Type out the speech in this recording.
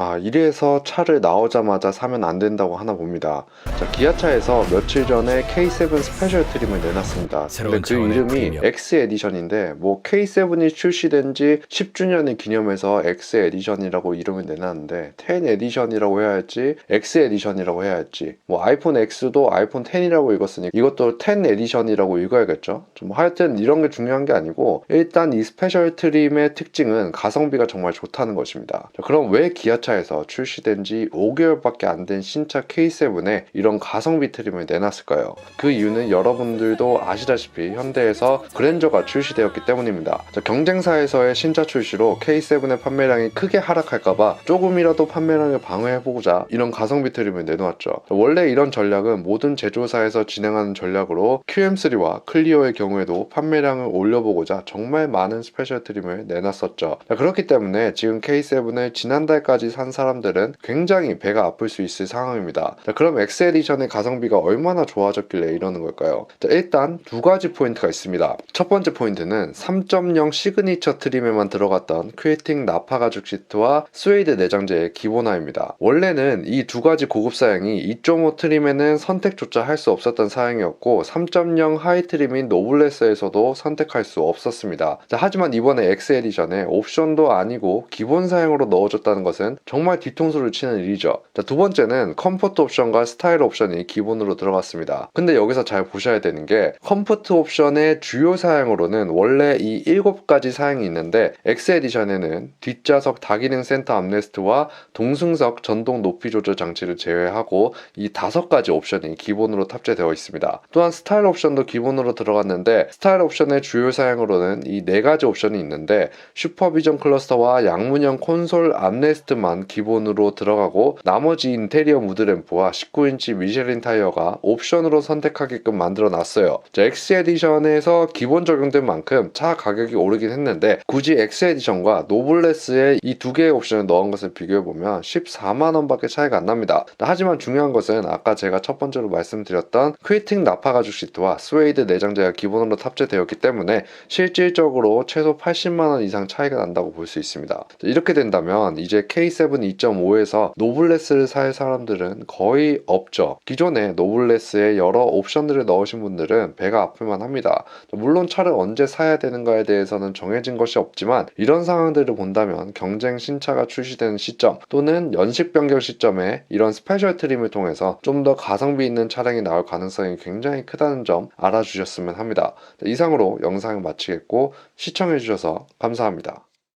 아, 이래서 차를 나오자마자 사면 안 된다고 하나 봅니다. 자, 기아차에서 며칠 전에 K7 스페셜 트림을 내놨습니다. 근데 그 이름이. X 에디션인데 뭐 K7이 출시된 지 10주년을 기념해서 X 에디션이라고 이름을 내놨는데 10 에디션이라고 해야 할지 X 에디션이라고 해야 할지 뭐 아이폰 X도 아이폰 10이라고 읽었으니 이것도 10 에디션이라고 읽어야겠죠. 좀 하여튼 이런 게 중요한 게 아니고 일단 이 스페셜 트림의 특징은 가성비가 정말 좋다는 것입니다. 자, 그럼 왜 기아차 에서 출시된 지 5개월밖에 안 된 신차 K7에 이런 가성비 트림을 내놨을까요? 그 이유는 여러분들도 아시다시피 현대에서 그랜저가 출시되었기 때문입니다. 자, 경쟁사에서의 신차 출시로 K7의 판매량이 크게 하락할까봐 조금이라도 판매량을 방어해보고자 이런 가성비 트림을 내놓았죠. 자, 원래 이런 전략은 모든 제조사에서 진행하는 전략으로 QM3와 클리어의 경우에도 판매량을 올려보고자 정말 많은 스페셜 트림을 내놨었죠. 자, 그렇기 때문에 지금 K7을 지난달까지 산 사람들은 굉장히 배가 아플 수 있을 상황입니다. 자, 그럼 X 에디션의 가성비가 얼마나 좋아졌길래 이러는 걸까요? 자, 일단 두 가지 포인트가 있습니다. 첫 번째 포인트는 3.0 시그니처 트림에만 들어갔던 퀘팅 나파 가죽 시트와 스웨이드 내장재의 기본화입니다. 원래는 이 두 가지 고급 사양이 2.5 트림에는 선택조차 할 수 없었던 사양이었고 3.0 하이 트림인 노블레스에서도 선택할 수 없었습니다. 자, 하지만 이번에 X 에디션에 옵션도 아니고 기본 사양으로 넣어줬다는 것은 정말 뒤통수를 치는 일이죠. 자, 두 번째는 컴포트 옵션과 스타일 옵션이 기본으로 들어갔습니다. 근데 여기서 잘 보셔야 되는 게 컴포트 옵션의 주요 사양으로는 원래 이 7가지 사양이 있는데 X 에디션에는 뒷좌석 다기능 센터 암레스트와 동승석 전동 높이 조절 장치를 제외하고 이 다섯 가지 옵션이 기본으로 탑재되어 있습니다. 또한 스타일 옵션도 기본으로 들어갔는데 스타일 옵션의 주요 사양으로는 이 네 가지 옵션이 있는데 슈퍼비전 클러스터와 양문형 콘솔 암레스트만 기본으로 들어가고 나머지 인테리어 무드램프와 19인치 미쉐린 타이어가 옵션으로 선택하게끔 만들어 놨어요. 자, X 에디션에서 기본 적용된 만큼 차 가격이 오르긴 했는데 굳이 X 에디션과 노블레스의 이 두 개의 옵션을 넣은 것을 비교해 보면 14만 원밖에 차이가 안 납니다. 하지만 중요한 것은 아까 제가 첫 번째로 말씀드렸던 퀘팅 나파 가죽 시트와 스웨이드 내장재가 기본으로 탑재되었기 때문에 실질적으로 최소 80만 원 이상 차이가 난다고 볼 수 있습니다. 자, 이렇게 된다면 이제 K7 2.5에서 노블레스를 살 사람들은 거의 없죠. 기존에 노블레스에 여러 옵션들을 넣으신 분들은 배가 아플만 합니다. 물론 차를 언제 사야 되는가에 대해서는 정해진 것이 없지만 이런 상황들을 본다면 경쟁 신차가 출시되는 시점 또는 연식 변경 시점에 이런 스페셜 트림을 통해서 좀 더 가성비 있는 차량이 나올 가능성이 굉장히 크다는 점 알아주셨으면 합니다. 이상으로 영상을 마치겠고 시청해주셔서 감사합니다.